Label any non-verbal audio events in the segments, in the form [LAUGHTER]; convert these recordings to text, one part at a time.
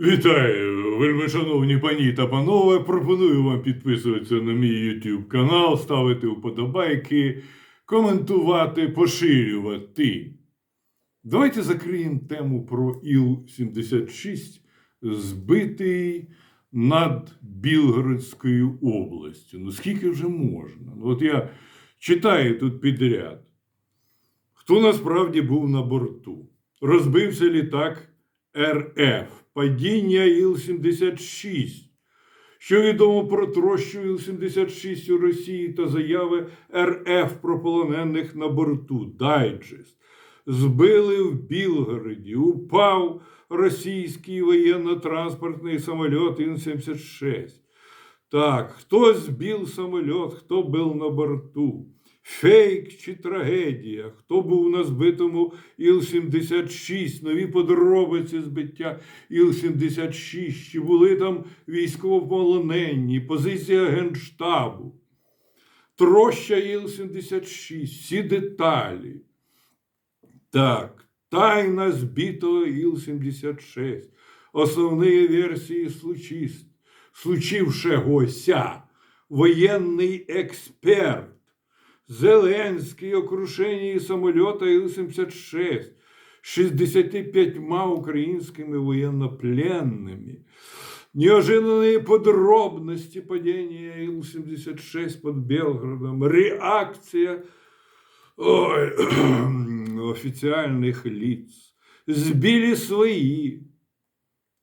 Вітаю, вельми шановні пані та панове. Пропоную вам підписуватися на мій YouTube канал, ставити вподобайки, коментувати, поширювати. Давайте закриємо тему про Іл-76, збитий над Білгородською областю. Ну скільки вже можна? Ну, от я читаю тут підряд. Хто насправді був на борту? Розбився літак РФ, падіння Іл-76. Що відомо про трощу Іл-76 у Росії та заяви РФ про полонених на борту. Дайджест. Збили в Білгороді, упав російський воєнно-транспортний самоліт Ін-76. Так, хто збив самоліт, хто був на борту? Фейк чи трагедія? Хто був на збитому Іл-76? Нові подробиці збиття Іл-76? Чи були там військовополонені? Позиція Генштабу? Троща Іл-76, всі деталі. Так, тайна збитого Іл-76. Основні версії случившегося. Воєнний експерт. Зеленський о крушенні самоліта Іл-76 65 українськими воєннопленними. Неожиданные подробности падения Ил-76 под Белгородом. Реакция ой, официальных лиц. Збили свої.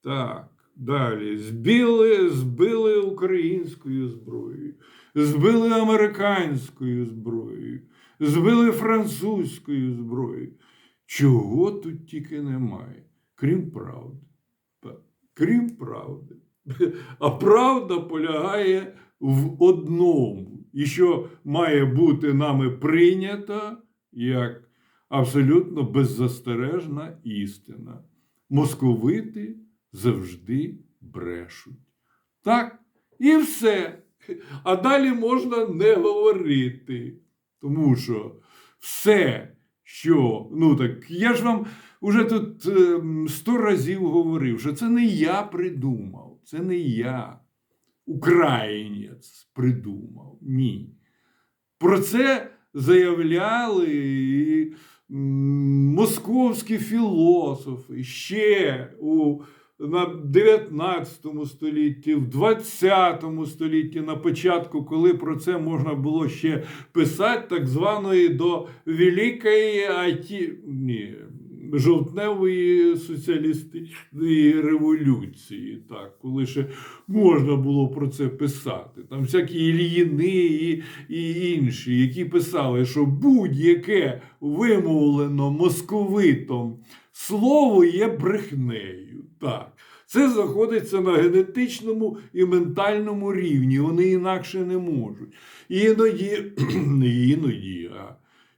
Так, далі. Збили, збили українською зброєю, збили американською зброєю, збили французькою зброєю. Чого тут тільки немає, крім правди. Крім правди. А правда полягає в одному, і що має бути нами прийнята як абсолютно беззастережна істина. Московити завжди брешуть. Так, і все. А далі можна не говорити. Тому що все, що, ну так, я ж вам уже тут ем, сто разів говорив, що це не я придумав, це не я, українець придумав. Ні. Про це заявляли і московські філософи ще у на 19 столітті, в 20 столітті, на початку, коли про це можна було ще писати, так званої до Великої Аті... Ні, жовтневої соціалістичної революції, так, коли ще можна було про це писати. Там всякі Ільїни і, і інші, які писали, що будь-яке вимовлено московитом слово є брехнею. Так. Це знаходиться на генетичному і ментальному рівні. Вони інакше не можуть. Іноді, [CLEARS THROAT] іноді, а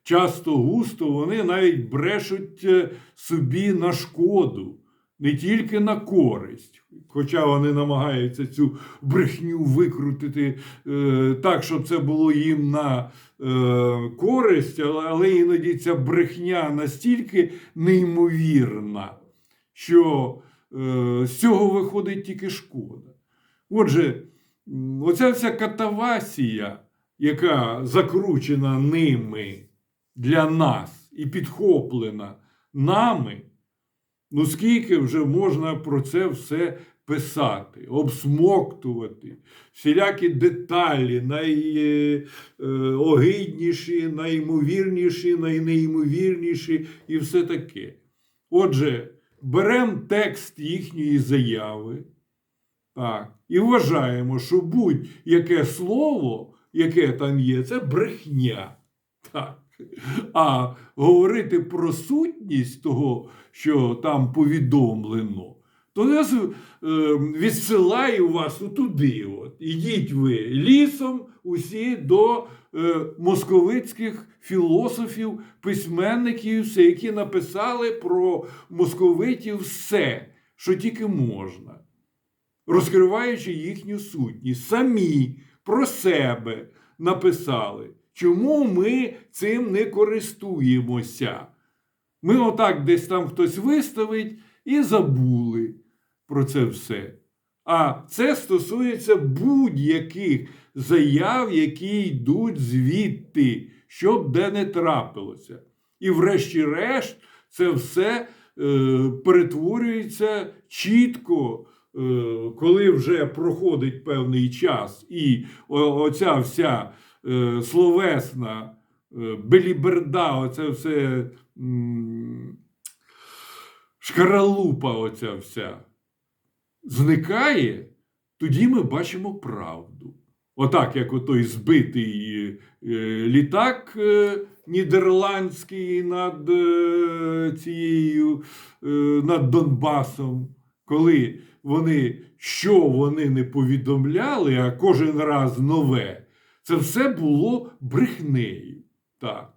часто густо вони навіть брешуть е, собі на шкоду, не тільки на користь. Хоча вони намагаються цю брехню викрутити е, так, щоб це було їм на е, користь, але, але іноді ця брехня настільки неймовірна, що е, з цього виходить тільки шкода. Отже, оця вся катавасія, яка закручена ними для нас і підхоплена нами, ну скільки вже можна про це все писати, обсмоктувати, всілякі деталі, найогидніші, найімовірніші, найнеймовірніші і все таке. Отже, беремо текст їхньої заяви. Так, і вважаємо, що будь-яке слово, яке там є, це брехня. Так. А говорити про сутність того, що там повідомлено, то я е, відсилаю вас туди. От. Ідіть ви лісом усі до е, московицьких філософів, письменників, які написали про московитів все, що тільки можна розкриваючи їхню сутність, самі про себе написали, чому ми цим не користуємося. Ми отак десь там хтось виставить і забули. про це все. А це стосується будь-яких заяв, які йдуть звідти, щоб де не трапилося. І, врешті-решт, це все е, перетворюється чітко, е, коли вже проходить певний час, і оця вся е, словесна е, беліберда, оце все шкаралупа, оця вся зникає, тоді ми бачимо правду. Отак, як отой збитий е, літак нідерландський над цією, над Донбасом, коли вони, що вони не повідомляли, а кожен раз нове, це все було брехнею. Так.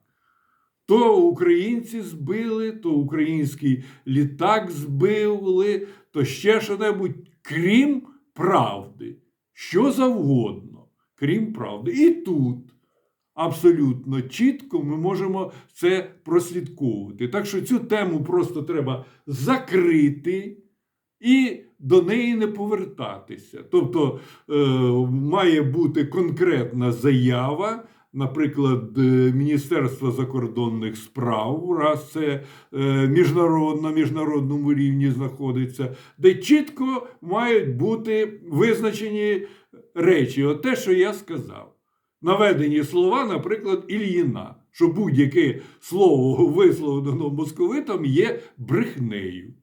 То українці збили, то український літак збили, то ще що-небудь, крім правди. Що завгодно, крім правди. І тут абсолютно чітко ми можемо це прослідковувати. Так що цю тему просто треба закрити і до неї не повертатися. Тобто е, має бути конкретна заява. Наприклад, е, Міністерства закордонних справ, раз це е, міжнарод, на міжнародному рівні знаходиться, де чітко мають бути визначені речі, от те, що я сказав. Наведені слова, наприклад, Ільїна, що будь-яке слово висловлено московитом є брехнею.